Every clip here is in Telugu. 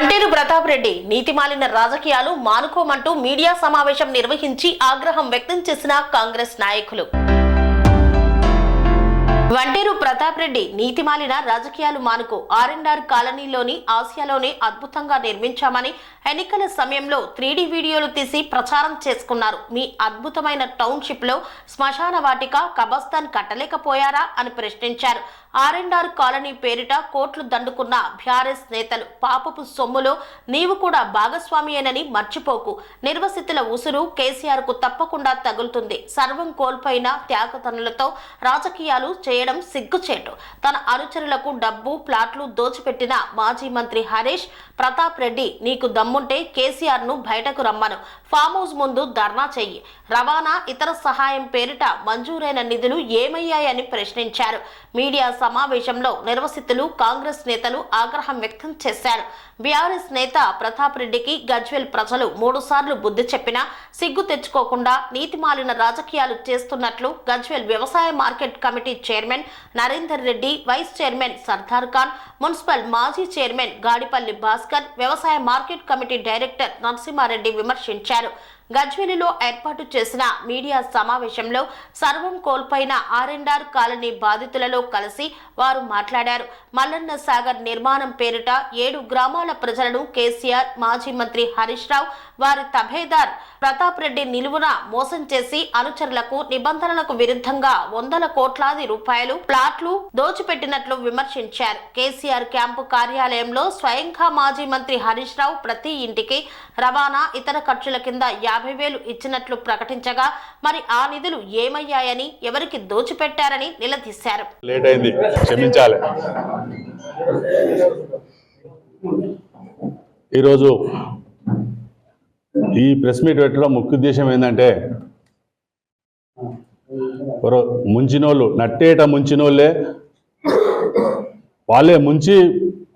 మంటేరు ప్రతాప్ రెడ్డి నీతిమాలిన రాజకీయాలు మానుకోమంటూ మీడియా సమావేశం నిర్వహించి ఆగ్రహం వ్యక్తం చేసిన కాంగ్రెస్ నాయకులు. వంటేరు ప్రతాప్ రెడ్డి నీతిమాలిన రాజకీయాలు మానుకు ఆర్ఎన్ఆర్ కాలనీలోని ఆసియాలోనే అద్భుతంగా నిర్మించామని ఎన్నికల సమయంలో త్రీడీ వీడియోలు తీసి ప్రచారం చేసుకున్నారు. మీ అద్భుతమైన టౌన్షిప్లో శ్మశాన వాటిక కబస్తాన్ కట్టలేకపోయారా అని ప్రశ్నించారు. ఆర్ఎన్ఆర్ కాలనీ పేరిట కోట్లు దండుకున్న బీఆర్ఎస్ నేతలు పాపపు సొమ్ములో నీవు కూడా భాగస్వామియేనని మర్చిపోకు. నిర్వసితుల ఉసురు కేసీఆర్కు తప్పకుండా తగులుతుంది. సర్వం కోల్పోయిన త్యాగతనులతో రాజకీయాలు చేయ చేయడం సిగ్గుచేటు. తన అనుచరులకు డబ్బు ప్లాట్లు దోచిపెట్టిన మాజీ మంత్రి హరీష్ ప్రతాప్ రెడ్డి నీకు దమ్ముంటే కేసీఆర్ను బయటకు రమ్మను. ఫామ్ హౌస్ ముందు ధర్నా చెయ్యి. రవాణా ఇతర సహాయం పేరిట మంజూరైన నిధులు ఏమయ్యాయని ప్రశ్నించారు. మీడియా సమావేశంలో నిర్వసితులు కాంగ్రెస్ నేతలు ఆగ్రహం వ్యక్తం చేశారు. బీఆర్ఎస్ నేత ప్రతాప్ రెడ్డికి గజ్వెల్ ప్రజలు మూడుసార్లు బుద్ధి చెప్పినా సిగ్గు తెచ్చుకోకుండా నీతిమాలిన రాజకీయాలు చేస్తున్నట్లు గజ్వెల్ వ్యవసాయ market committee chairman Narender Reddy vice chairman Sardar Khan municipal మాజీ చైర్మన్ గాడిపల్లి భాస్కర్ వ్యవసాయ మార్కెట్ కమిటీ డైరెక్టర్ నరసింహారెడ్డి విమర్శించారు. గజ్వేలిలో ఏర్పాటు చేసిన మీడియా సమావేశంలో సర్వం కోల్పోయిన ఆర్ఎన్ఆర్ కాలనీ బాధితులలో కలిసి వారు మాట్లాడారు. మల్లన్న సాగర్ నిర్మాణం పేరిట ఏడు గ్రామాల ప్రజలను కేసీఆర్ మాజీ మంత్రి హరీష్ రావు వారి తబేదార్ ప్రతాప్ రెడ్డి నిలువున మోసం చేసి అనుచరులకు నిబంధనలకు విరుద్ధంగా వందల కోట్లాది రూపాయలు ప్లాట్లు దోచిపెట్టినట్లు విమర్శించారు. కేసీఆర్ క్యాంపు కార్యాలయంలో స్వయంగా మాజీ మంత్రి హరీష్ రావు ప్రతి ఇంటికి రవాణా ఇతర ఖర్చుల కింద యాభై వేలు ఇచ్చినట్లు ప్రకటించగా మరి ఆ నిధులు ఏమయ్యాయని ఎవరికి దోచిపెట్టారని నిలదీశారు. లేట్ అయింది క్షమించాలి. ఈరోజు ఈ ప్రెస్ మీట్ పెట్టడం ముఖ్య ఉద్దేశం ఏంటంటే ముంచినోళ్ళు నట్టేట ముంచినోళ్ళే వాళ్ళే ముంచి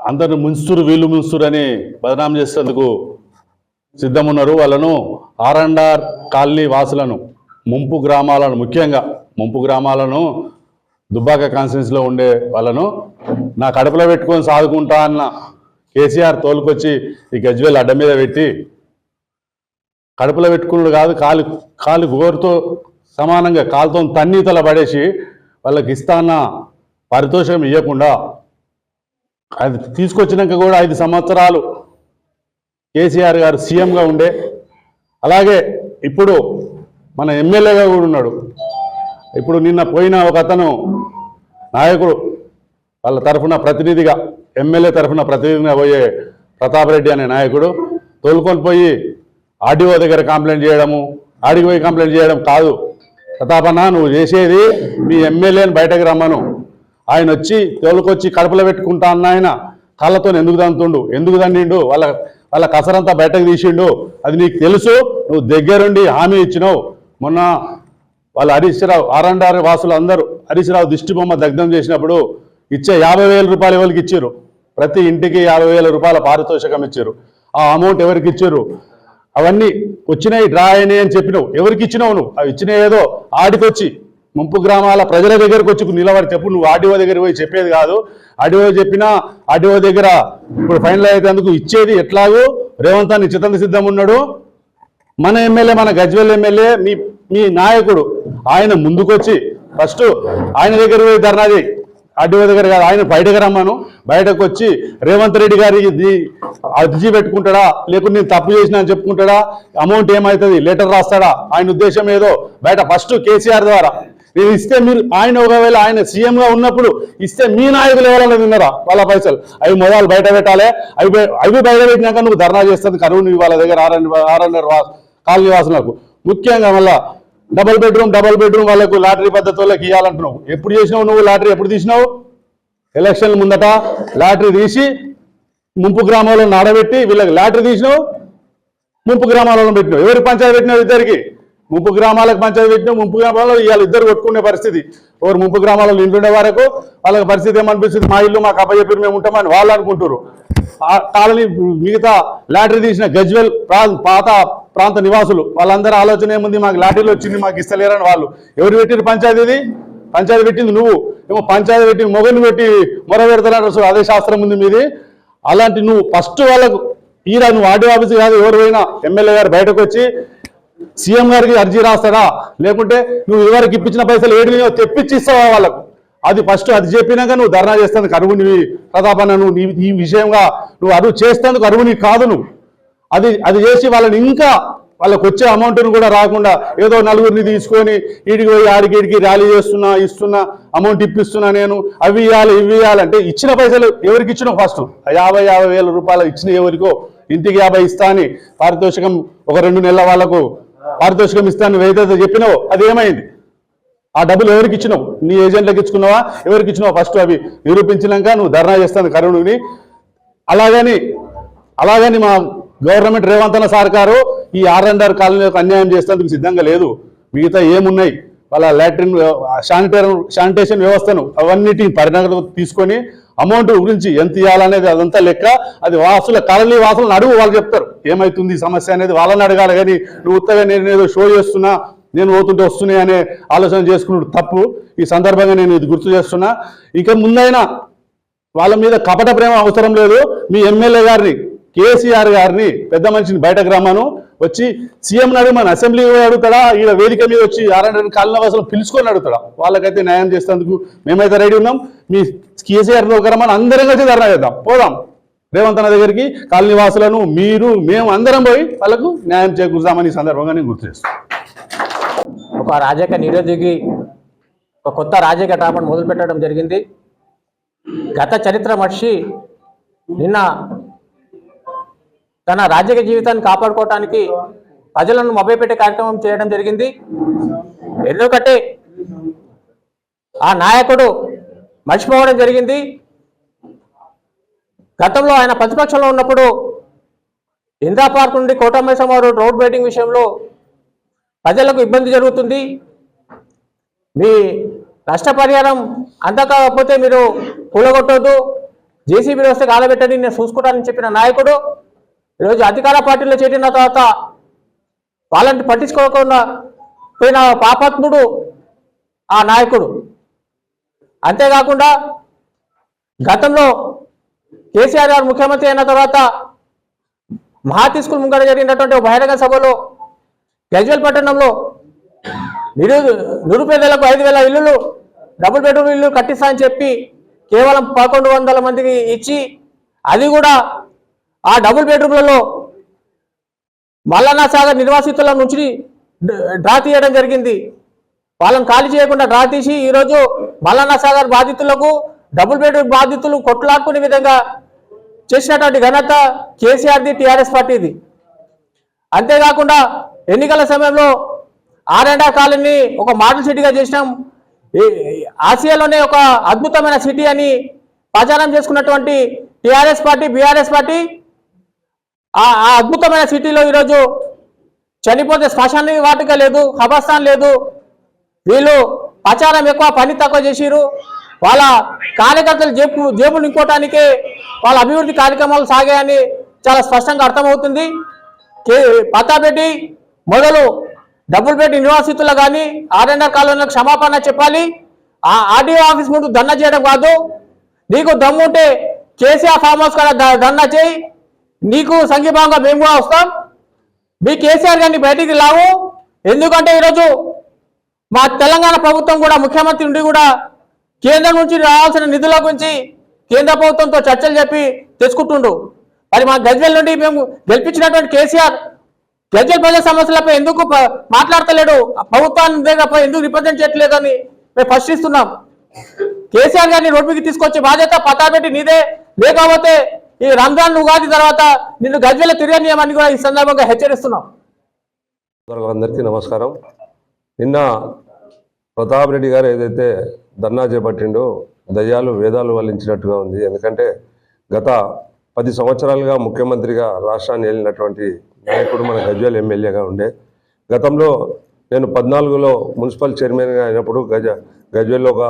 అందరిని ముంచుతురు వీళ్ళు ముంచుతురు అని బదనాం చేసేందుకు సిద్ధమున్నారు వాళ్ళను ఆర్ కాలనీ వాసులను ముంపు గ్రామాలను ముఖ్యంగా ముంపు గ్రామాలను దుబ్బాక కాన్స్టిట్యూన్సీలో ఉండే వాళ్ళను నా కడుపులో పెట్టుకొని సాదుకుంటా అన్న కేసీఆర్ తోలుకొచ్చి ఈ గజ్వేల్ అడ్డ మీద పెట్టి కడుపులో పెట్టుకున్నాడు కాదు కాలు కాలు గోరుతో సమానంగా కాలుతో తన్నీతల పడేసి వాళ్ళకి ఇస్తాన్న పారితోషికం ఇవ్వకుండా అది తీసుకొచ్చినాక కూడా ఐదు సంవత్సరాలు కేసీఆర్ గారు సీఎంగా ఉండే. అలాగే ఇప్పుడు మన ఎమ్మెల్యేగా కూడా ఉన్నాడు. ఇప్పుడు నిన్న పోయిన ఒక అతను నాయకుడు వాళ్ళ తరఫున ప్రతినిధిగా ఎమ్మెల్యే తరఫున ప్రతినిధిగా పోయే ప్రతాప్ రెడ్డి అనే నాయకుడు తోలుకొని పోయి ఆర్డీఓ దగ్గర కంప్లైంట్ చేయడము ఆడికి పోయి కంప్లైంట్ చేయడం కాదు. ప్రతాపన్న నువ్వు చేసేది మీ ఎమ్మెల్యేని బయటకు రమ్మను. ఆయన వచ్చి తోలుకొచ్చి కడుపులో పెట్టుకుంటా అన్న ఆయన కాళ్ళతో ఎందుకు దంతుండు? ఎందుకు దండిండు? వాళ్ళ వాళ్ళ కసరంతా బయటకు తీసిండు. అది నీకు తెలుసు నువ్వు దగ్గరుండి హామీ ఇచ్చినావు. మొన్న వాళ్ళ హరీశ్రావు ఆర్ఎండ్ఆర్ వాసులు అందరూ హరీశ్రావు దిష్టి బొమ్మ దగ్ధం చేసినప్పుడు ఇచ్చే యాభై వేల రూపాయలు ఎవరికి ఇచ్చారు ప్రతి ఇంటికి యాభై వేల రూపాయల పారితోషికం ఇచ్చారు ఆ అమౌంట్ ఎవరికి ఇచ్చారు అవన్నీ వచ్చినాయి డ్రా అయినాయి అని చెప్పినావు. ఎవరికి ఇచ్చినావు నువ్వు? అవి ఇచ్చినాయి ఏదో ఆడికొచ్చి ముంపు గ్రామాల ప్రజల దగ్గరకు వచ్చి నిలబడి చెప్పు నువ్వు ఆర్డీఓ దగ్గర పోయి చెప్పేది కాదు. ఆర్డీఓ చెప్పినా ఆర్డీఓ దగ్గర ఇప్పుడు ఫైనల్ అయ్యేందుకు ఇచ్చేది ఎట్లాగో? రేవంత్ అని చిత్తంత సిద్ధం ఉన్నాడు. మన ఎమ్మెల్యే మన గజ్వెల్ ఎమ్మెల్యే మీ మీ నాయకుడు ఆయన ముందుకొచ్చి ఫస్ట్ ఆయన దగ్గర పోయి ధర్నాది చేయి. ఆర్డీఓ దగ్గర కాదు ఆయన బయటకు రమ్మను. బయటకు వచ్చి రేవంత్ రెడ్డి గారికి అర్జీ పెట్టుకుంటాడా? లేకుంటే నేను తప్పు చేసిన అని చెప్పుకుంటాడా? అమౌంట్ ఏమవుతుంది లెటర్ రాస్తాడా? ఆయన ఉద్దేశం ఏదో? బయట ఫస్ట్ కేసీఆర్ ద్వారా నేను ఇస్తే మీరు ఆయన ఒకవేళ ఆయన సీఎంగా ఉన్నప్పుడు ఇస్తే మీ నాయకులు ఎవరైనా తిన్నారా వాళ్ళ పైసలు. అవి మొదలు బయట పెట్టాలి. అవి అవి బయట పెట్టినాక నువ్వు ధర్నా చేస్తుంది కరువు వాళ్ళ దగ్గర ఆర్ఎన్ ఆర్ఎన్ఆర్ కాలనీ వాసులకు. ముఖ్యంగా మళ్ళా డబుల్ బెడ్రూమ్ డబుల్ బెడ్రూమ్ వాళ్ళకు లాటరీ పద్ధతి వాళ్ళకి ఇవ్వాలంటున్నావు ఎప్పుడు చేసినావు నువ్వు లాటరీ? ఎప్పుడు తీసినావు? ఎలక్షన్ ముందట లాటరీ తీసి ముంపు గ్రామాలను నాడబెట్టి వీళ్ళకి లాటరీ తీసినావు? ముంపు గ్రామాలను పెట్టినావు. ఎవరి పంచాయతీ పెట్టినావు ఇద్దరికి? ముంపు గ్రామాలకు పంచాయతీ పెట్టినావు ముంపు గ్రామాల్లో ఇవాళ ఇద్దరు కొట్టుకునే పరిస్థితి. ఎవరు ముంపు గ్రామాలలో ఇంటుండే వరకు వాళ్ళకి పరిస్థితి ఏమనిపిస్తుంది? మా ఇల్లు మాకు అప్పచెప్పి మేము ఉంటామని వాళ్ళు అనుకుంటారు ఆ కాలనీ మిగతా లాటరీ తీసిన గజ్వెల్ ప్రా- పాత ప్రాంత నివాసులు వాళ్ళందరూ ఆలోచన ఏముంది? మాకు లాటరీలు వచ్చింది మాకు ఇస్తలేరని వాళ్ళు. ఎవరు పెట్టిరు పంచాయతీది పంచాయతీ పెట్టింది నువ్వు. ఏమో పంచాయతీ పెట్టి మొగలు పెట్టి మొర పెడతారు అదే శాస్త్రం ఉంది మీది. అలాంటి నువ్వు ఫస్ట్ వాళ్ళకు ఈరా నువ్వు ఆర్డీ ఆఫీస్ కాదు ఎవరు పోయినా ఎమ్మెల్యే గారు బయటకు వచ్చి సీఎం గారికి అర్జీ రాస్తాడా? లేకుంటే నువ్వు ఇదివరకు ఇప్పించిన పైసలు ఏడు తెప్పించి ఇస్తావా వాళ్ళకు? అది ఫస్ట్ అది చెప్పినాక నువ్వు ధర్నా చేస్తాను నీ ప్రతాపన్న నువ్వు నీ- ఈ విషయంగా నువ్వు అరువు చేస్తేందుకు అరువుని కాదు నువ్వు. అది అది చేసి వాళ్ళని ఇంకా వాళ్ళకి వచ్చే అమౌంట్ను కూడా రాకుండా ఏదో నలుగురిని తీసుకొని ఈడికి పోయి ఆడికి ఈడికి ర్యాలీ చేస్తున్నా ఇస్తున్నా అమౌంట్ ఇప్పిస్తున్నా నేను అవి ఇవ్వాలి ఇవి ఇవ్వాలంటే ఇచ్చిన పైసలు ఎవరికి ఇచ్చినావు ఫస్ట్? యాభై యాభై వేల రూపాయలు ఇచ్చిన ఎవరికో? ఇంటికి యాభై ఇస్తా అని పారితోషికం ఒక రెండు నెలల వాళ్ళకు పారితోషికం ఇస్తాను ఏదైతే చెప్పినావో అది ఏమైంది? ఆ డబ్బులు ఎవరికి ఇచ్చినావు? నీ ఏజెంట్లకు ఇచ్చుకున్నావా? ఎవరికి ఇచ్చినావు ఫస్ట్ అవి నిరూపించినాక నువ్వు ధర్నా చేస్తాను కరుణుని. అలాగని అలాగని మా గవర్నమెంట్ రేవంత్ అన్న సర్కారు ఈ ఆర్ అండ్ ఆర్ కాలనీలకు అన్యాయం చేసేందుకు సిద్ధంగా లేదు. మిగతా ఏమున్నాయి? వాళ్ళ లాట్రిన్ శానిటరీ శానిటేషన్ వ్యవస్థను అవన్నిటిని పరిణామం తీసుకొని అమౌంట్ గురించి ఎంత ఇవ్వాలనేది అదంతా లెక్క. అది వాసుల కాలనీ వాసులను అడుగు వాళ్ళు చెప్తారు. ఏమైతుంది సమస్య అనేది వాళ్ళని అడగాలి కానీ నువ్వు ఉత్తగా నేను ఏదో షో చేస్తున్నా నేను పోతుంటే వస్తున్నాయి అనే ఆలోచన చేసుకున్నాడు తప్పు. ఈ సందర్భంగా నేను ఇది గుర్తు చేస్తున్నా. ఇక ముందైనా వాళ్ళ మీద కపట ప్రేమ అవసరం లేదు. మీ ఎమ్మెల్యే గారిని కేసీఆర్ గారిని పెద్ద మనిషిని బయటకు రమ్మను. వచ్చి సీఎం అడుగుమని అసెంబ్లీ అడుగుతాడా? ఈడ వేదిక మీద వచ్చి ఆరాయణ కాలనీ వాసులు పిలుచుకొని అడుగుతాడా? వాళ్ళకైతే న్యాయం చేసేందుకు మేమైతే రెడీ ఉన్నాం. మీ కేసీఆర్ రమ్మని అందరం కలిసి ధర్నా చేద్దాం. పోదాం. రేవంత్ అన్న దగ్గరికి కాలనీ వాసులను మీరు మేము అందరం పోయి వాళ్ళకు న్యాయం చేకూరుదామని ఈ సందర్భంగా నేను గుర్తు చేస్తాను ఒక రాజకీయ నిరోధికి ఒక కొత్త రాజకీయ టాపను మొదలుపెట్టడం జరిగింది. గత చరిత్ర మర్షి నిన్న తన రాజకీయ జీవితాన్ని కాపాడుకోవటానికి ప్రజలను మభ్యపెట్టే కార్యక్రమం చేయడం జరిగింది. ఎందుకంటే ఆ నాయకుడు మర్చిపోవడం జరిగింది. గతంలో ఆయన ప్రతిపక్షంలో ఉన్నప్పుడు ఇందిరా పార్క్ నుండి కోటమేశ్వర రోడ్ రోడ్ బైటింగ్ విషయంలో ప్రజలకు ఇబ్బంది జరుగుతుంది. మీ నష్టపరిహారం అందకపోతే మీరు కూలగొట్టొద్దు. జేసీబీ వస్తే కాలబెట్టని నేను చూసుకుంటానని చెప్పిన నాయకుడు ఈరోజు అధికార పార్టీలో చేరిన తర్వాత వాళ్ళని పట్టించుకోకుండా పోయిన పాపాత్ముడు ఆ నాయకుడు. అంతేకాకుండా గతంలో కేసీఆర్ గారు ముఖ్యమంత్రి అయిన తర్వాత మహాతి స్కూల్ ముంగడ జరిగినటువంటి బహిరంగ సభలో గజ్వెల్ పట్టణంలో నిరు నిరుపేదలకు ఐదు వేల ఇల్లులు డబుల్ బెడ్రూమ్ ఇల్లు కట్టిస్తా అని చెప్పి కేవలం పదకొండు వందల మందికి ఇచ్చి అది కూడా ఆ డబుల్ బెడ్రూమ్లలో మల్లన్న సాగర్ నిర్వాసితుల నుంచి డ్రా తీయడం జరిగింది. వాళ్ళని ఖాళీ చేయకుండా డ్రా తీసి ఈరోజు మల్లన్న సాగర్ బాధితులకు డబుల్ బెడ్రూమ్ బాధితులు కొట్లాడుకునే విధంగా చేసినటువంటి ఘనత కేసీఆర్ది టీఆర్ఎస్ పార్టీది. అంతేకాకుండా ఎన్నికల సమయంలో ఆర్ కాలనీ ఒక మోడల్ సిటీగా చేసినాం. ఆసియాలోనే ఒక అద్భుతమైన సిటీ అని ప్రచారం చేసుకున్నటువంటి టీఆర్ఎస్ పార్టీ బీఆర్ఎస్ పార్టీ ఆ ఆ అద్భుతమైన సిటీలో ఈరోజు చనిపోతే శ్మశాన వాటిక లేదు ఖబర్స్థాన్ లేదు. వీళ్ళు ప్రచారం ఎక్కువ పని తక్కువ చేసిరు వాళ్ళ కార్యకర్తలు జేబు జేబులు నింపుకోవటానికే వాళ్ళ అభివృద్ధి కార్యక్రమాలు సాగాయని చాలా స్పష్టంగా అర్థమవుతుంది. కే పతాపెట్టి మొదలు డబుల్ బెడ్ నివాసితులు కానీ ఆర్ఎన్ఆర్ కాలనీలకు క్షమాపణ చెప్పాలి. ఆ ఆర్డీఓ ఆఫీస్ ముందు ధర్నా చేయడం కాదు. నీకు దమ్ముంటే కేసీఆర్ ఫామ్ హౌస్ కాడ ధ- ధర్నా చేయి. నీకు సంఘీభావంగా మేము కూడా వస్తాం. మీ కేసీఆర్ గారిని బయటికి లావు ఎందుకంటే ఈరోజు మా తెలంగాణ ప్రభుత్వం కూడా ముఖ్యమంత్రి నుండి కూడా కేంద్రం నుంచి రావాల్సిన నిధుల గురించి కేంద్ర ప్రభుత్వంతో చర్చలు చెప్పి తెచ్చుకుంటుండు. మరి మా గజ్వెల్ నుండి మేము గెలిపించినటువంటి కేసీఆర్ గజ్వెల్ ప్రజల సమస్యలపై ఎందుకు ప- మాట్లాడతలేడు? ఆ ప్రభుత్వాన్ని ఎందుకు రిప్రజెంట్ చేయట్లేదని మేము ప్రశ్నిస్తున్నాం. కేసీఆర్ గారిని రోడ్డుకి తీసుకొచ్చే బాధ్యత పతాబెట్టి నీదే. లేకపోతే ఈ రంజాన్ ఉగాది తర్వాత నిన్ను గజ్వెల తిరగనీయమని కూడా ఈ సందర్భంగా హెచ్చరిస్తున్నాం. అందరికీ నమస్కారం. నిన్న ప్రతాప్ రెడ్డి గారు ఏదైతే ధర్నా చేపట్టిండో దయ్యాలు వేదాలు వల్లించినట్టుగా ఉంది. ఎందుకంటే గత పది సంవత్సరాలుగా ముఖ్యమంత్రిగా రాష్ట్రాన్ని వెళ్ళినటువంటి నాయకుడు మన గజ్వేల్ ఎమ్మెల్యేగా ఉండే. గతంలో నేను పద్నాలుగులో మున్సిపల్ చైర్మన్గా అయినప్పుడు గజ గజ్వేల్లో ఒక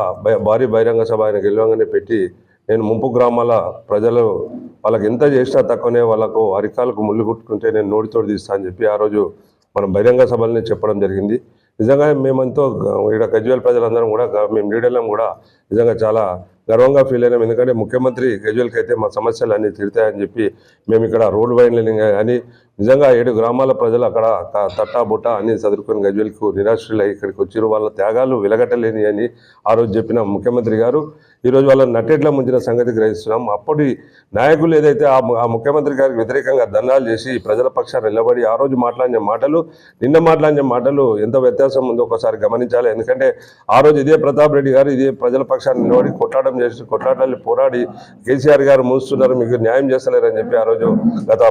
భారీ బహిరంగ సభ ఆయన గెలవంగానే పెట్టి నేను ముంపు గ్రామాల ప్రజలు వాళ్ళకి ఎంత చేసినా తక్కువనే వాళ్ళకు అరికాలకు ముళ్ళు కుట్టుకుంటే నేను నోటితోడు తీస్తా అని చెప్పి ఆ రోజు మనం బహిరంగ సభలని చెప్పడం జరిగింది. నిజంగా మేమంతో ఇక్కడ గజ్వేల్ ప్రజలందరం కూడా మేము లీడర్లం కూడా నిజంగా చాలా గర్వంగా ఫీల్ అయినాం. ఎందుకంటే ముఖ్యమంత్రి గజ్వేల్కి అయితే మా సమస్యలు అన్నీ తీరుతాయని చెప్పి మేము ఇక్కడ రోడ్ వైండ్లింగ్ అని నిజంగా ఏడు గ్రామాల ప్రజలు అక్కడ తట్టా బుట్ట అన్ని చదువుకొని గజ్వేల్కు నిరాశ్రులై ఇక్కడికి వచ్చిన వాళ్ళ త్యాగాలు వెలగట్టలేని అని ఆ రోజు చెప్పిన ముఖ్యమంత్రి గారు. ఈరోజు వాళ్ళ నట్టేట్ల ముంచిన సంగతి గ్రహిస్తున్నాం. అప్పటి నాయకులు ఏదైతే ఆ ముఖ్యమంత్రి గారికి వ్యతిరేకంగా దండాలు చేసి ప్రజల పక్షాన్ని నిలబడి ఆ రోజు మాట్లాడిన మాటలు నిన్న మాట్లాడిన మాటలు ఎంత వ్యత్యాసం ఉందో ఒకసారి గమనించాలి. ఎందుకంటే ఆ రోజు ఇదే ప్రతాప్ రెడ్డి గారు ఇదే ప్రజల పక్షాన్ని నిలబడి కొట్లాటం చేసి కొట్లాటాన్ని పోరాడి కేసీఆర్ గారు మూస్తున్నారు మీకు న్యాయం చేస్తలేరని చెప్పి ఆ రోజు గత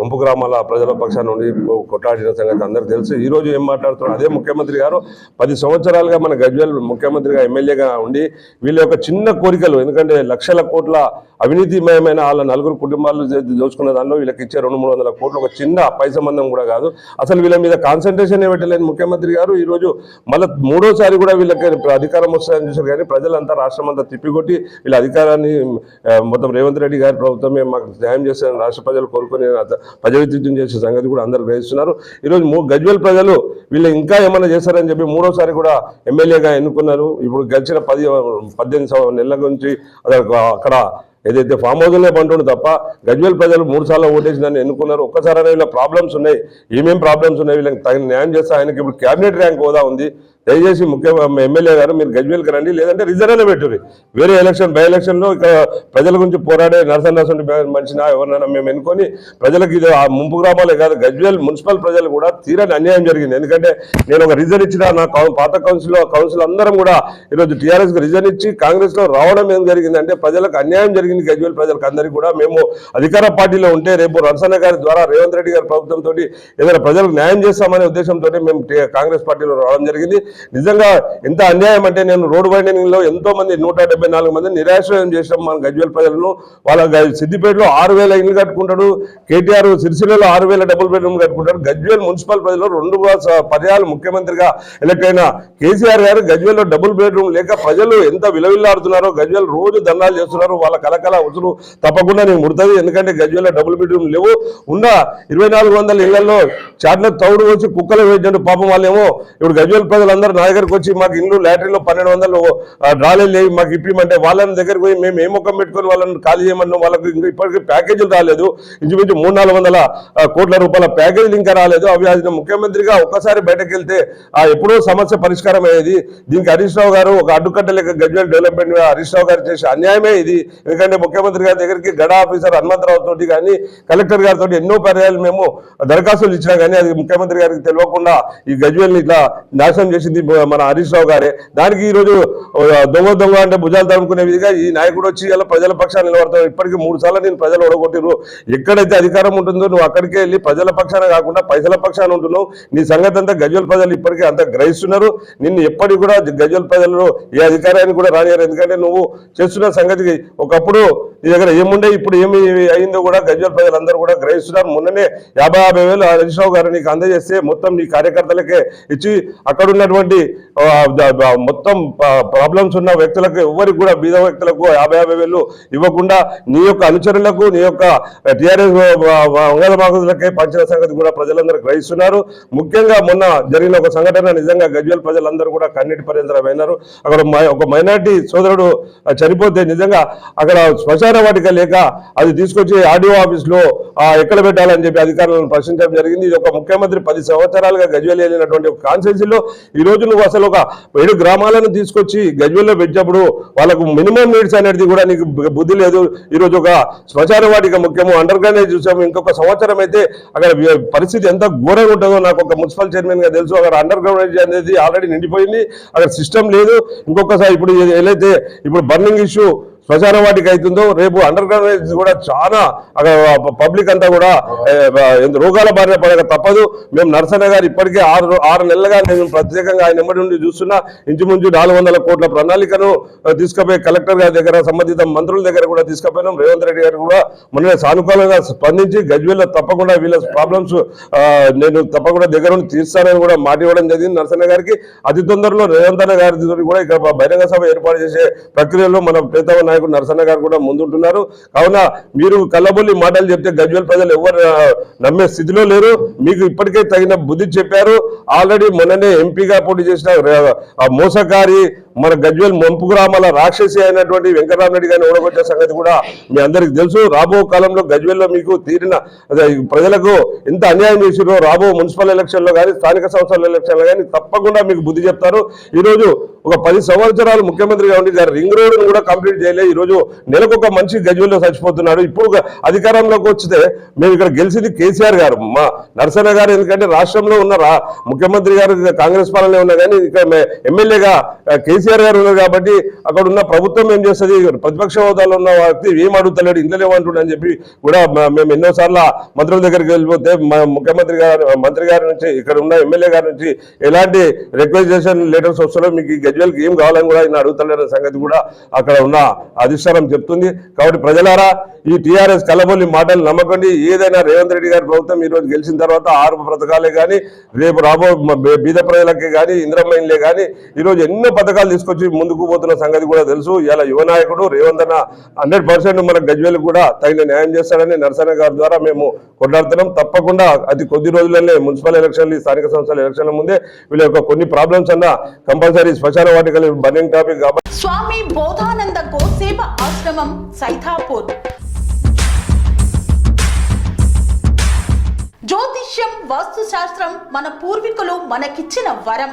ముంపు గ్రామాల ప్రజల పక్షాన్ని నుండి కొట్లాడిన సంగతి అందరికీ తెలుసు. ఈ రోజు ఏం మాట్లాడుతున్నారు అదే ముఖ్యమంత్రి గారు పది సంవత్సరాలుగా మన గజ్వేల్ ముఖ్యమంత్రిగా ఎమ్మెల్యేగా ఉండి వీళ్ళ యొక్క చిన్న కోరికలు. ఎందుకంటే లక్షల కోట్ల అవినీతిమయమైన వాళ్ళ నలుగురు కుటుంబాలు దోచుకున్న దానిలో వీళ్ళకి ఇచ్చే రెండు మూడు వందల కోట్లు ఒక చిన్న పై సంబంధం కూడా కాదు. అసలు వీళ్ళ మీద కాన్సన్ట్రేషన్ పెట్టలేని ముఖ్యమంత్రి గారు. ఈ రోజు మళ్ళీ మూడోసారి కూడా వీళ్ళకి అధికారం వస్తుందని చూసారు కానీ ప్రజలంతా రాష్ట్రం అంతా తిప్పికొట్టి వీళ్ళ అధికారాన్ని మొత్తం రేవంత్ రెడ్డి గారి ప్రభుత్వమే మాకు న్యాయం చేస్తారని రాష్ట్ర ప్రజలు కోరుకుని ప్రజావిద్యుత్యం చేసే సంగతి కూడా అందరూ గ్రహిస్తున్నారు. ఈరోజు గజ్వేల్ ప్రజలు వీళ్ళు ఇంకా ఏమైనా చేస్తారని చెప్పి మూడోసారి కూడా ఎమ్మెల్యేగా ఎన్నుకున్నారు. ఇప్పుడు గడిచిన పది పద్దెనిమిది సంవ- నెలల నుంచి అక్కడ ఏదైతే ఫామ్ హౌస్లే పంటుండు తప్ప గజ్వేల్ ప్రజలు మూడు సార్లు ఓటేసి నన్ను ఎన్నుకున్నారు. ఒక్కసారి వీళ్ళ ప్రాబ్లమ్స్ ఉన్నాయి. ఏమేం ప్రాబ్లమ్స్ ఉన్నాయి? వీళ్ళకి తగిన న్యాయం చేస్తే ఆయనకి ఇప్పుడు క్యాబినెట్ ర్యాంక్ హోదా ఉంది. దయచేసి ముఖ్య ఎమ్మెల్యే గారు మీరు గజ్వేల్కి రండి లేదంటే రిజర్వ్లో పెట్టుర్రి. వేరే ఎలక్షన్ బై ఎలక్షన్లో ఇక్కడ ప్రజల గురించి పోరాడే నరసన్ నరసన్ మనిషినా ఎవరినైనా మేము ఎన్నుకొని ప్రజలకు ఇది ఆ ముంపు గ్రామాలే కాదు గజ్వేల్ మున్సిపల్ ప్రజలు కూడా తీరని అన్యాయం జరిగింది. ఎందుకంటే నేను ఒక రిజర్వ్ ఇచ్చిన నా పాత కౌన్సిల్ కౌన్సిల్ అందరం కూడా ఈరోజు టీఆర్ఎస్కి రిజర్వ్ ఇచ్చి కాంగ్రెస్లో రావడం ఏం జరిగిందంటే ప్రజలకు అన్యాయం జరిగింది గజ్వేల్ ప్రజలకు. అందరికీ కూడా మేము అధికార పార్టీలో ఉంటే రేపు రన్సన్న గారి ద్వారా రేవంత్ రెడ్డి గారి ప్రభుత్వంతో ఏదైనా ప్రజలకు న్యాయం చేస్తామనే ఉద్దేశంతో మేము కాంగ్రెస్ పార్టీలో రావడం జరిగింది. నిజంగా ఎంత అన్యాయం అంటే నేను రోడ్డు వైండింగ్లో ఎంతో మంది నూట డెబ్బై నాలుగు మంది నిరాశ్రయం చేసాం మన గజ్వేల్ ప్రజలను వాళ్ళ గ- సిద్దిపేటలో ఆరు వేల ఇల్లు కట్టుకుంటాడు కేటీఆర్ సిరిసిల్లలో ఆరు వేల డబుల్ బెడ్రూమ్ కట్టుకుంటాడు గజ్వేల్ మున్సిపల్ ప్రజలు రెండు స- పర్యాలు ముఖ్యమంత్రిగా ఎలక్ట్ అయిన కేసీఆర్ గారు గజ్వేల్లో డబుల్ బెడ్రూమ్ లేక ప్రజలు ఎంత విలవిల్లాడుతున్నారో గజ్వేల్ రోజు దండాలు చేస్తున్నారు వాళ్ళ కలకల ఉసురు తప్పకుండా నేను ముడుతుంది ఎందుకంటే గజ్వేల్లో డబుల్ బెడ్రూమ్ లేవు. ఉన్న ఇరవై నాలుగు వందల ఇళ్ళలో చాట్ల తౌడు వచ్చి కుక్కలు వేసినట్టు పాపం వాళ్ళేమో ఇప్పుడు గజ్వేల్ ప్రజలందరూ నా దగ్గరకు వచ్చి మాకు ఇల్లు లాటరీలో పన్నెండు వందలు ఆ, లేవు మాకు ఇప్పమంటే వాళ్ళని దగ్గరకు పోయి మేము ఏ ముఖం పెట్టుకొని వాళ్ళని ఖాళీ చేయమన్నాం వాళ్ళకి ఇంకా ఇప్పటికీ ప్యాకేజీలు రాలేదు. ఇంచుమించు మూడు నాలుగు వందల కోట్ల రూపాయల ప్యాకేజీలు ఇంకా రాలేదు. అవి ముఖ్యమంత్రిగా ఒక్కసారి బయటకు వెళ్తే ఆ ఎప్పుడో సమస్య పరిష్కారం అయ్యేది. దీనికి హరీష్ రావు గారు ఒక అడ్డుకట్ట లెక్క గజ్వేల్ డెవలప్మెంట్ హరీష్ రావు గారు చేసే అన్యాయమే ఇది. ఎందుకంటే ముఖ్యమంత్రి గారి దగ్గరికి గడా ఆఫీసర్ హనుమంతరావు తోటి కానీ కలెక్టర్ గారితో ఎన్నో పర్యాలు మేము దరఖాస్తులు ఇచ్చినా కానీ అది ముఖ్యమంత్రి గారికి తెలియకుండా ఈ గజ్వేల్ని ఇట్లా నాశనం చేసింది మన హరీష్ రావు గారే. దానికి ఈ రోజు దొంగ దొంగ అంటే భుజాలు తరుముకునే విధంగా ఈ నాయకుడు వచ్చి ఇలా ప్రజల పక్షాన్ని నిలబడతాడు. ఇప్పటికీ మూడు సార్లు నేను ప్రజలు ఓడగొట్టిరు ఎక్కడైతే అధికారం ఉంటుందో నువ్వు అక్కడికే వెళ్ళి ప్రజల పక్షాన కాకుండా పైసల పక్షాన ఉంటున్నావు. నీ సంగతి అంతా గజ్వల్ ప్రజలు ఇప్పటికీ అంత గ్రహిస్తున్నారు. నిన్ను ఎప్పటికి కూడా గజ్వల్ ప్రజలు ఏ అధికారాన్ని కూడా రానియారు ఎందుకంటే నువ్వు చేస్తున్న సంగతికి ఒకప్పుడు నీ దగ్గర ఏముండే ఇప్పుడు ఏమి అయిందో కూడా గజ్వల్ ప్రజలందరూ కూడా గ్రహిస్తున్నారు. మొన్ననే యాభై యాభై వేలు హరీష్ రావు గారు నీకు అందజేస్తే మొత్తం నీ కార్యకర్తలకే ఇచ్చి అక్కడ ఉన్నటువంటి ఉన్నటువంటి మొత్తం ప్రాబ్లమ్స్ ఉన్న వ్యక్తులకు ఎవరికి కూడా బీద వ్యక్తులకు యాభై యాభై వేలు ఇవ్వకుండా నీ యొక్క అనుచరులకు నీ యొక్క టీఆర్ఎస్ వంగలమాకులకే పంచిన సంగతి కూడా ప్రజలందరూ గ్రహిస్తున్నారు. ముఖ్యంగా మొన్న జరిగిన ఒక సంఘటన నిజంగా గజ్వేల్ ప్రజలందరూ కూడా కన్నీటి పర్యంతరమైనారు అక్కడ ఒక మైనార్టీ సోదరుడు చనిపోతే నిజంగా అక్కడ శ్మశాన వాటిక లేక అది తీసుకొచ్చి ఆర్డీఓ ఆఫీస్లో ఎక్కడ పెట్టాలని చెప్పి అధికారులను ప్రశ్నించడం జరిగింది. ఇది ఒక ముఖ్యమంత్రి పది సంవత్సరాలుగా గజ్వేల్ వెళ్ళినటువంటి ఒక కాన్స్టిట్యూన్సీలో. ఈరోజు రోజు నువ్వు అసలు ఒక ఏడు గ్రామాలను తీసుకొచ్చి గజ్వెల్లో పెట్టినప్పుడు వాళ్ళకు మినిమం నీడ్స్ అనేది కూడా నీకు బుద్ధి లేదు. ఈరోజు ఒక శ్మశాన వాటిక ముఖ్యము. అండర్ గ్రౌండ్ చూసాము. ఇంకొక సంవత్సరం అయితే అక్కడ పరిస్థితి ఎంత ఘోరంగా ఉంటుందో నాకు ఒక మున్సిపల్ చైర్మన్గా తెలుసు. అక్కడ అండర్ గ్రౌండ్ అనేది ఆల్రెడీ నిండిపోయింది. అక్కడ సిస్టమ్ లేదు. ఇంకొకసారి ఇప్పుడు ఏదైతే ఇప్పుడు బర్నింగ్ ఇష్యూ శ్మశాన వాటికి అవుతుందో రేపు అండర్ గ్రౌండ్ కూడా చాలా అక్కడ పబ్లిక్ అంతా కూడా రోగాల బారిన పడక తప్పదు. మేము నరసన్న గారు ఇప్పటికే ఆరు ఆరు నెలలుగా నేను ప్రత్యేకంగా ఆయన ఎమ్మడి నుండి చూస్తున్నా. ఇంచుమించు నాలుగు వందల కోట్ల ప్రణాళికను తీసుకుపోయి కలెక్టర్ గారి దగ్గర సంబంధిత మంత్రుల దగ్గర కూడా తీసుకుపోయినాం. రేవంత్ రెడ్డి గారు కూడా మొన్న సానుకూలంగా స్పందించి గజ్వేల్లో తప్పకుండా వీళ్ళ ప్రాబ్లమ్స్ నేను తప్పకుండా దగ్గర నుండి తీస్తానని కూడా మాట ఇవ్వడం జరిగింది నరసన్న గారికి. అతి తొందరలో రేవంత్ గారి కూడా ఇక్కడ బహిరంగ సభ ఏర్పాటు చేసే ప్రక్రియలో మన ప్రీతమ నాయకుడు నరసన్న గారు కూడా ముందుంటున్నారు. కావున మీరు కళ్ళబొల్లి మాటలు చెప్తే గజ్వేల్ ప్రజలు ఎవరు నమ్మే స్థితిలో లేరు. మీకు ఇప్పటికే తగిన బుద్ధి చెప్పారు. ఆల్రెడీ మొన్ననే ఎంపీగా పోటీ చేసిన మోసకారి మన గజ్వేల్ ముంపు గ్రామాల రాక్షసి అయినటువంటి వెంకటరామరెడ్డి గారిని ఓడగొట్టే సంగతి కూడా మీ అందరికి తెలుసు. రాబో కాలంలో గజ్వేల్లో మీకు తీరిన ప్రజలకు ఎంత అన్యాయం చేసిరో రాబో మున్సిపల్ ఎలక్షన్లో కానీ స్థానిక సంస్థల ఎలక్షన్లో కానీ తప్పకుండా మీకు బుద్ధి చెప్తారు. ఈరోజు ఒక పది సంవత్సరాలు ముఖ్యమంత్రిగా ఉండి గారు రింగ్ రోడ్ను కూడా కంప్లీట్ చేయలే ఈ రోజు నెలకు ఒక మంచి గజ్వేల్లో చచ్చిపోతున్నాడు. ఇప్పుడు అధికారంలోకి వచ్చితే మేము ఇక్కడ గెలిచింది కేసీఆర్ గారు. మా నరసన్న గారు ఎందుకంటే రాష్ట్రంలో ఉన్న రా ముఖ్యమంత్రి గారు కాంగ్రెస్ పాలనే ఉన్నా కానీ ఇక్కడ ఎమ్మెల్యేగా కేసీఆర్ కేసీఆర్ గారు ఉన్నారు కాబట్టి అక్కడ ఉన్న ప్రభుత్వం ఏం చేస్తుంది? ప్రతిపక్ష హోదాలో ఉన్న వ్యక్తి ఏం అడుగుతలేడు? ఇంట్లో ఏమంటుండ అని చెప్పి కూడా మేము ఎన్నోసార్లు మంత్రుల దగ్గరికి వెళ్ళిపోతే మా ముఖ్యమంత్రి గారు మంత్రి గారి నుంచి ఇక్కడ ఉన్న ఎమ్మెల్యే గారి నుంచి ఎలాంటి రిక్వెస్టేషన్ లెటర్స్ వస్తారో మీకు ఈ గజ్వేల్కి ఏం కావాలని కూడా ఆయన అడుగుతలేరనే సంగతి కూడా అక్కడ ఉన్న అధిష్టానం చెప్తుంది. కాబట్టి ప్రజలారా ఈ టీఆర్ఎస్ కలబొల్లి మాటలు నమ్మకండి. ఏదైనా రేవంత్ రెడ్డి గారి ప్రభుత్వం ఈ రోజు గెలిచిన తర్వాత ఆరు పథకాలే కానీ రేపు రాబో బీద ప్రజలకే కానీ ఇంద్రమైన్లే కానీ ఈ రోజు ఎన్నో పథకాలు తీసుకొచ్చి ముందుకు పోతున్న సంగతి కూడా తెలుసు. ఇలా యువ నాయకుడు రేవంత్ అన్న హండ్రెడ్ పర్సెంట్ మన గజ్వేల్ కూడా తగిన న్యాయం చేస్తాడని నరసన్న గారి ద్వారా మేము కొట్లాడుతున్నాం. తప్పకుండా అది కొద్ది రోజులనే మున్సిపల్ ఎలక్షన్లు స్థానిక సంస్థల ఎలక్షన్ల ముందే వీళ్ళ యొక్క కొన్ని ప్రాబ్లమ్స్ అన్న కంపల్సరీ శ్మశాన వాటికలు బర్నింగ్ టాపిక్ కాబట్టి స్వామి బోధానంద గోసేవ ఆశ్రమం సైతాపూర్. జ్యోతిష్యం వాస్తుశాస్త్రం మన పూర్వీకులు మనకిచ్చిన వరం.